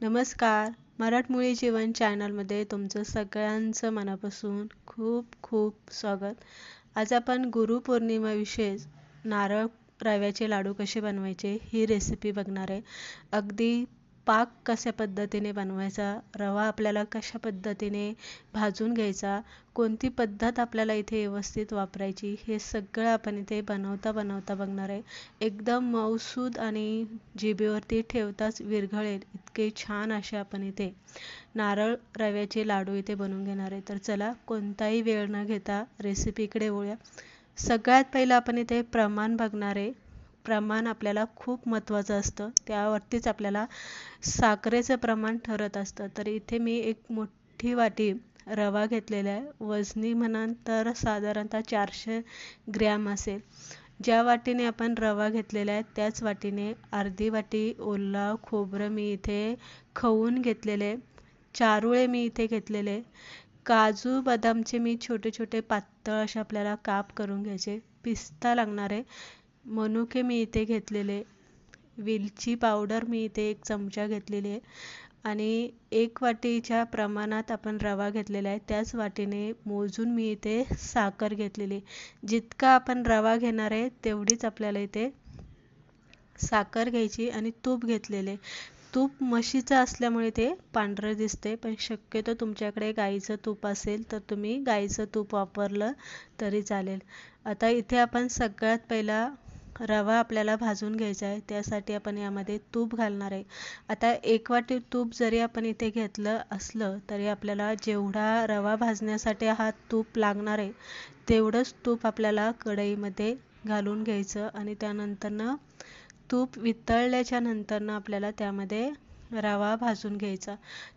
नमस्कार. मराठमोळी जीवन चॅनलमध्ये तुमचं सगळ्यांचं मनापासून खूप खूप स्वागत. आज आपण गुरुपौर्णिमाविषयीच नारळ रव्याचे लाडू कसे बनवायचे ही रेसिपी बघणार आहे. अगदी पाक कशा पद्धतीने बनवायचा रवा आपल्याला कशा पद्धतीने भाजून घ्यायचा कोणती पद्धत आपल्याला इथे व्यवस्थित वापरायची हे सगळं आपण इथे बनवता बनवता बघणार आहे. एकदम मऊसूद आणि जिभेवरती ठेवताच विरघळेल इतके छान असे आपण इथे नारळ रव्याचे लाडू इथे बनवून घेणार आहे. तर चला कोणताही वेळ न घेता रेसिपीकडे वळूया. सगळ्यात पहिलं आपण इथे प्रमाण बघणार आहे. प्रमाण आपल्याला खूप महत्त्वाचं असतं. त्यावरतीच आपल्याला साखरेचं प्रमाण ठरत असतं. तर इथे मी एक मोठी वाटी रवा घेतलेला आहे. वजनी म्हणाल तर साधारणतः चारशे ग्रॅम असेल. ज्या वाटीने आपण रवा घेतलेला आहे त्याच वाटीने अर्धी वाटी ओला खोबरं मी इथे खवून घेतलेले चारुळे मी इथे घेतलेले काजू बदामचे मी छोटे छोटे पातळ असे आपल्याला काप करून घ्यायचे. पिस्ता लागणार आहे. मनुके मी इथे घेतलेले वेलची पावडर मी इथे एक चमचा घेतलेली आहे. आणि एक वाटीच्या प्रमाणात आपण रवा घेतलेला आहे. त्याच वाटीने मोजून मी इथे साखर घेतलेली जितका आपण रवा घेणार आहे तेवढीच आपल्याला इथे साखर घ्यायची आणि तूप घेतलेले. तूप म्हशीचं असल्यामुळे ते पांढरं दिसते पण शक्यतो तुमच्याकडे गाईचं तूप असेल तर तुम्ही गाईचं तूप वापरलं तरी चालेल. आता इथे आपण सगळ्यात पहिला रवा आपल्याला भाजून घ्यायचा आहे त्यासाठी आपण यामध्ये तूप घालणार आहे. आता एक वाटी तूप जरी आपण इथे घेतलं असलं तरी आपल्याला जेवढा रवा भाजण्यासाठी हा तूप लागणार आहे तेवढंच तूप आपल्याला कढईमध्ये घालून घ्यायचं आणि त्यानंतरनं तूप वितळल्याच्या नंतरनं आपल्याला त्यामध्ये रवा भाजून घ्यायचा.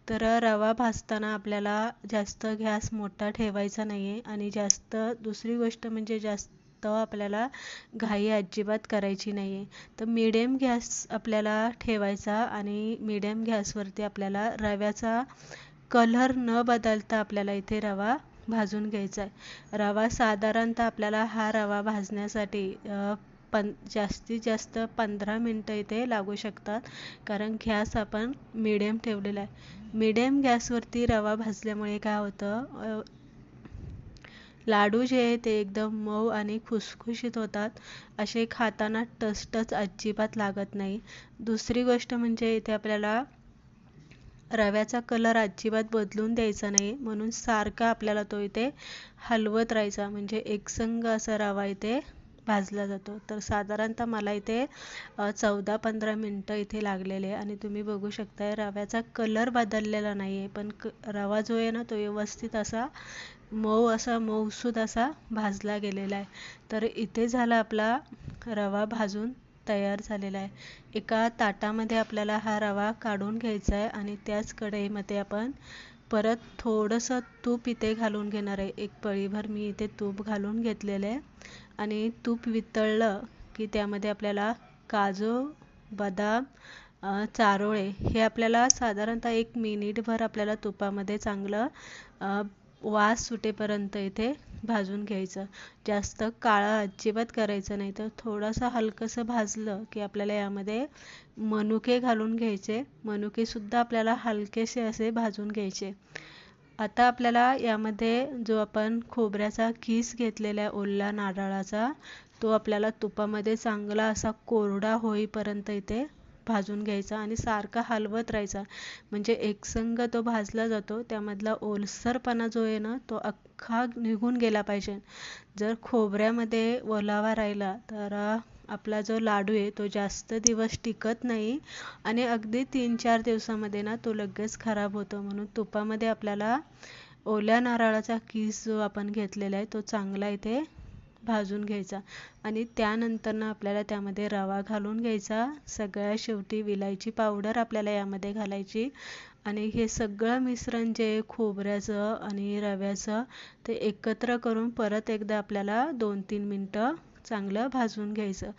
तर रवा भाजताना आपल्याला जास्त गॅस मोठा ठेवायचा नाही आहे आणि जास्त दुसरी गोष्ट म्हणजे जास्त आपल्याला घाई अजिबात करायची नाही आहे तर मिडियम गॅस आपल्याला ठेवायचा आणि मिडियम गॅसवरती आपल्याला रव्याचा कलर न बदलता आपल्याला इथे रवा भाजून घ्यायचा आहे रवा साधारणतः आपल्याला हा रवा भाजण्यासाठी पन जास्तीत जास्त पंधरा मिनटं इथे लागू शकतात. कारण गॅस आपण मिडियम ठेवलेला आहे मिडियम गॅसवरती रवा भाजल्यामुळे काय होतं लाडू जे आहे ते एकदम मऊ आणि खुसखुशीत होतात. असे खाताना टचटच अजिबात लागत नाही. दुसरी गोष्ट म्हणजे इथे आपल्याला रव्याचा कलर अजिबात बदलून द्यायचा नाही. म्हणून सारखा आपल्याला तो इथे हलवत राहायचा. म्हणजे एकसंग असा रवा इथे भाजला जातो. तर साधारणतः मला इथे चौदा पंधरा मिनटं इथे लागलेले आणि तुम्ही बघू शकताय रव्याचा कलर बदललेला नाही आहे पण क रवा जो आहे ना तो व्यवस्थित असा मऊ असा मऊसूद असा भाजला गेलेला आहे. तर इथे झाला आपला रवा भाजून तयार झालेला आहे. एका ताटामध्ये आपल्याला हा रवा काढून घ्यायचा आहे आणि त्याच कढईमध्ये आपण परत थोडंसं तूप इथे घालून घेणार आहे. एक पळीभर मी इथे तूप घालून घेतलेलं आहे. आणि तूप वितळलं की त्यामध्ये आपल्याला काजू बदाम चारोळे हे आपल्याला साधारणतः एक मिनिटभर आपल्याला तुपामध्ये चांगलं वास सुटेपर्यंत इथे भाजून घ्यायचं. जास्त काळं अजिबात करायचं नाही. तर थोडंसं हलकंसं भाजलं की आपल्याला यामध्ये मनुके घालून घ्यायचे. मनुकेसुद्धा आपल्याला हलकेसे असे भाजून घ्यायचे. आता आपल्याला यामध्ये जो आपण खोबऱ्याचा किस घेतलेला आहे ओल्या नारळाचा तो आपल्याला तुपामध्ये चांगला असा कोरडा होईपर्यंत इथे भाजून घ्यायचा आणि सारखा हलवत राहायचा. म्हणजे एकसंग तो भाजला जातो त्यामधला ओलसरपणा जो आहे ना तो अख्खा निघून गेला पाहिजे. जर खोबऱ्यामध्ये ओलावा राहिला तर आपला जो लाडू आहे तो जास्त दिवस टिकत नाही आणि अगदी तीन चार दिवसामध्ये ना तो लगेच खराब होतो. म्हणून तुपामध्ये आपल्याला ओल्या नारळाचा किस जो आपण घेतलेला आहे तो चांगला इथे भाजून घ्यायचा. आणि त्यानंतरनं आपल्याला त्यामध्ये रवा घालून घ्यायचा. सगळ्या शेवटी विलायची पावडर आपल्याला यामध्ये घालायची. आणि हे सगळं मिश्रण जे खोबऱ्याचं आणि रव्याचं ते एकत्र करून परत एकदा आपल्याला दोन तीन मिनटं चांगलं भाजून घ्यायचं.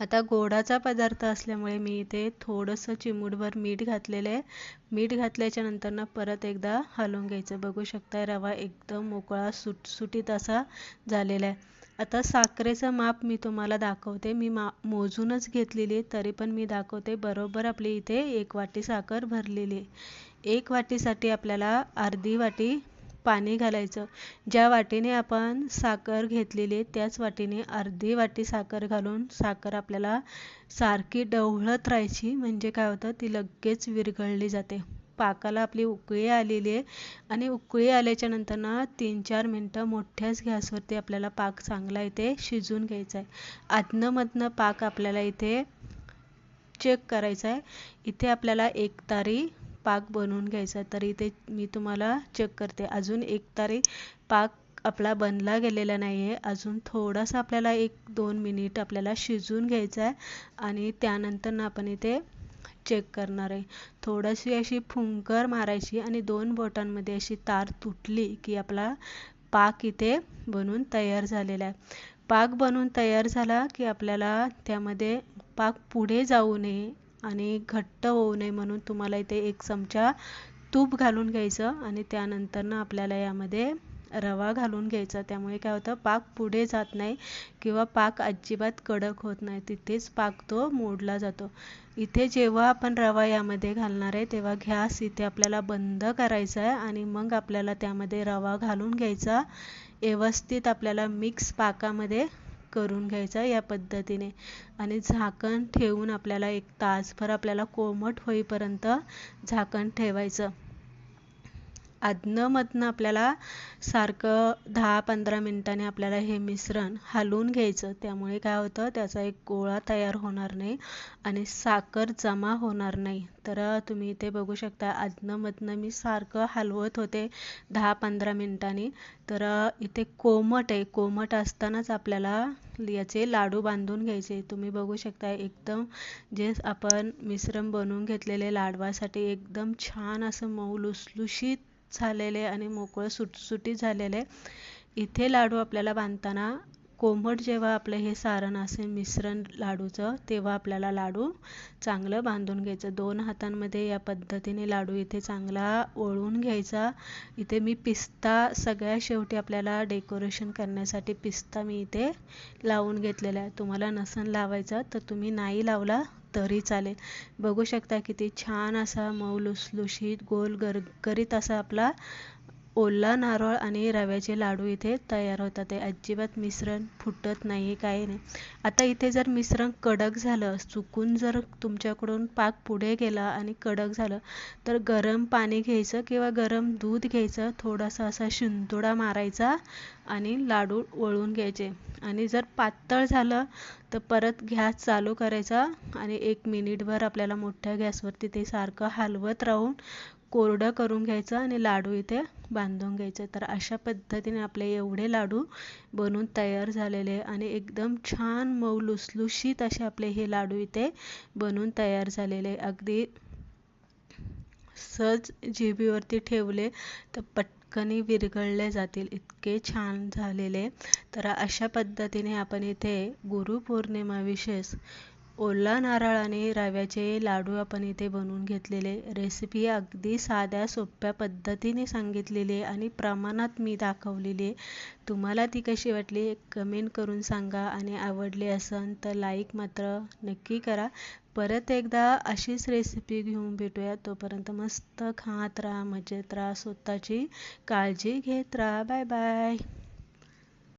आता गोडाचा पदार्थ असल्यामुळे मी इथे थोडंसं चिमूटभर मीठ घातलेलं आहे. मीठ घातल्याच्या नंतर ना परत एकदा हलवून घ्यायचं. बघू शकता रवा एकदम मोकळा सुटसुटीत असा झालेला आहे. आता साखरेचं माप मी तुम्हाला दाखवते. मी मा मोजूनच घेतलेली तरी पण मी दाखवते. बरोबर आपली इथे एक वाटी साखर भरलेली आहे. एक वाटीसाठी आपल्याला अर्धी वाटी पाणी घालायचं. ज्या वाटीने आपण साखर घेतलेली त्याच वाटीने अर्धी वाटी साखर घालून साखर आपल्याला सारखी ढवळत राहायची. म्हणजे काय होतं ती लगेच विरघळली जाते. पाकाला आपली उकळी आलेली आहे आणि उकळी आल्याच्यानंतर ना तीन चार मिनटं मोठ्याच गॅसवरती आपल्याला पाक चांगला इथे शिजून घ्यायचा आहे. आतनंमधनं पाक आपल्याला इथे चेक करायचा आहे. इथे आपल्याला एक तारी पाक बनवून घ्यायचा तर इथे मी तुम्हाला चेक करते. अजून एक तरी पाक आपला बनला गेलेला नाही आहे अजून थोडासा आपल्याला एक दोन मिनिट आपल्याला शिजून घ्यायचा आहे आणि त्यानंतर आपण इथे चेक करणार आहे. थोडीशी अशी फुंकर मारायची आणि दोन बोटांमध्ये अशी तार तुटली की आपला पाक इथे बनून तयार झालेला आहे. पाक बनून तयार झाला की आपल्याला त्यामध्ये पाक पुढे जाऊ नये. आणि घट्ट होऊ नये म्हणून तुम्हाला इथे एक चमचा तूप घालून घ्यायचं आणि त्यानंतर ना आपल्याला यामध्ये रवा घालून घ्यायचा. त्यामुळे काय होतं पाक पुढे जात नाही किंवा पाक अजिबात कडक होत नाही. तिथेच पाक तो मोडला जातो. इथे जेव्हा आपण रवा यामध्ये घालणार आहे तेव्हा गॅस इथे आपल्याला बंद करायचा आहे आणि मग आपल्याला त्यामध्ये रवा घालून घ्यायचा. व्यवस्थित आपल्याला मिक्स पाकामध्ये करून घ्यायचा या पद्धतीने. आणि झाकण ठेवून आपल्याला एक तासभर आपल्याला कोमट होईपर्यंत झाकण ठेवायचं. आधनं आपल्याला सारखं दहा पंधरा मिनटाने आपल्याला हे मिश्रण हलवून घ्यायचं. त्यामुळे काय होतं त्याचा एक गोळा तयार होणार नाही आणि साखर जमा होणार नाही. तर तुम्ही इथे बघू शकता आधनं मी सारखं हलवत होते दहा पंधरा मिनटांनी. तर इथे कोमट आहे. कोमट असतानाच आपल्याला याचे लाडू बांधून घ्यायचे. तुम्ही बघू शकता एकदम जे आपण मिश्रण बनवून घेतलेले लाडवासाठी एकदम छान असं मऊ लुसलुशीत झालेले आणि मोकळं सुटसुटीत झालेले. इथे लाडू आपल्याला बांधताना कोंबट जेव्हा आपलं हे सारण असेल मिश्रण लाडूचं तेव्हा आपल्याला लाडू चांगलं बांधून घ्यायचं. दोन हातांमध्ये या पद्धतीने लाडू इथे चांगला ओळून घ्यायचा. इथे मी पिस्ता सगळ्या शेवटी आपल्याला डेकोरेशन करण्यासाठी पिस्ता मी इथे लावून घेतलेला आहे. तुम्हाला नसन लावायचा तर तुम्ही नाही लावला तरी चालेल. बघू शकता किती छान असा मऊ लुसलुशीत गोल गर करीत असा आपला ओला नारळ आणि रव्याचे लाडू इथे तयार होतात. ते अजिबात मिश्रण फुटत नाही काही नाही. आता इथे जर मिश्रण कडक झालं चुकून जर तुमच्याकडून पाक पुढे गेला आणि कडक झालं तर गरम पाणी घ्यायचं किंवा गरम दूध घ्यायचं थोडासा असा शिंतोडा मारायचा आणि लाडू वळून घ्यायचे. आणि जर पातळ झालं तर परत गॅस चालू करायचा आणि एक मिनिटभर आपल्याला मोठ्या गॅसवरती ते सारखं हलवत राहून कोरडं करून घ्यायचं आणि लाडू इथे बांधून घ्यायचे. तर अशा पद्धतीने आपले एवढे लाडू बनून तयार झालेले आणि एकदम छान मऊ लुसलुशीत असे आपले हे लाडू इथे बनून तयार झालेले अगदी सहज जिभेवरती ठेवले तर पटकनी विरघळले जातील. इतके छान झालेले तर अशा पद्धतीने आपण इथे गुरुपौर्णिमा विशेष ओला नारळाने रव्याचे लाडू आपण इथे बनवून घेतलेले. रेसिपी अगदी साध्या सोप्या पद्धतीने सांगितलेली आहे आणि प्रमाणात मी दाखवलेली. आहे तुम्हाला ती कशी वाटली कमेंट करून सांगा आणि आवडली असेल तर लाईक मात्र नक्की करा. परत एकदा अशीच रेसिपी घेऊन भेटूया. तोपर्यंत मस्त खात राहा मजेत राहा स्वतःची काळजी घेत राहा. Bye bye